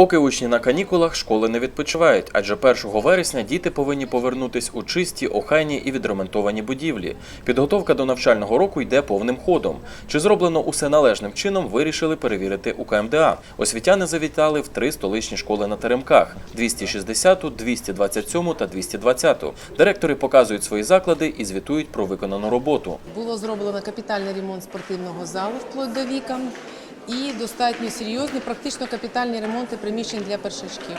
Поки учні на канікулах, школи не відпочивають, адже 1 вересня діти повинні повернутись у чисті, охайні і відремонтовані будівлі. Підготовка до навчального року йде повним ходом. Чи зроблено усе належним чином, вирішили перевірити у КМДА. Освітяни завітали в три столичні школи на Теремках – 260, 227 та 220. Директори показують свої заклади і звітують про виконану роботу. Було зроблено капітальний ремонт спортивного залу вплоть до вікон і достатньо серйозні, практично капітальні ремонти приміщень для першачків.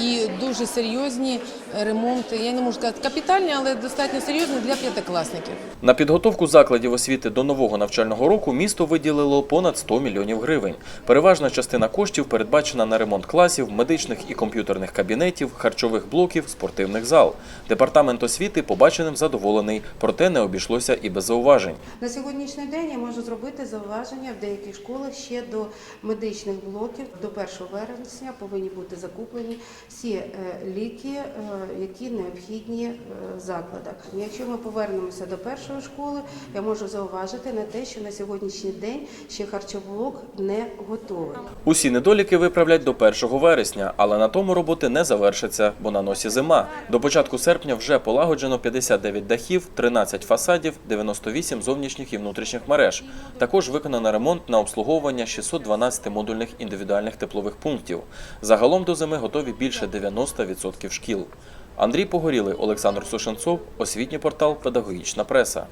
І дуже серйозні ремонти, я не можу сказати капітальні, але достатньо серйозні для п'ятикласників. На підготовку закладів освіти до нового навчального року місто виділило понад 100 мільйонів гривень. Переважна частина коштів передбачена на ремонт класів, медичних і комп'ютерних кабінетів, харчових блоків, спортивних зал. Департамент освіти побаченим задоволений, проте не обійшлося і без зауважень. На сьогоднішній день я можу зробити зауваження в деяких школах ще до медичних блоків. До 1 вересня повинні бути закуплені всі е, ліки, е, які необхідні е, в закладах. Якщо ми повернемося до першої школи, я можу зауважити на те, що на сьогоднішній день ще харчоблок не готовий. Усі недоліки виправлять до 1 вересня, але на тому роботи не завершаться, бо на носі зима. До початку серпня вже полагоджено 59 дахів, 13 фасадів, 98 зовнішніх і внутрішніх мереж. Також виконано ремонт на обслуговування 612 модульних індивідуальних теплових пунктів. Загалом до зими готові більше 90% шкіл. Андрій Погорілий, Олександр Сушенцов, освітній портал Педагогічна преса.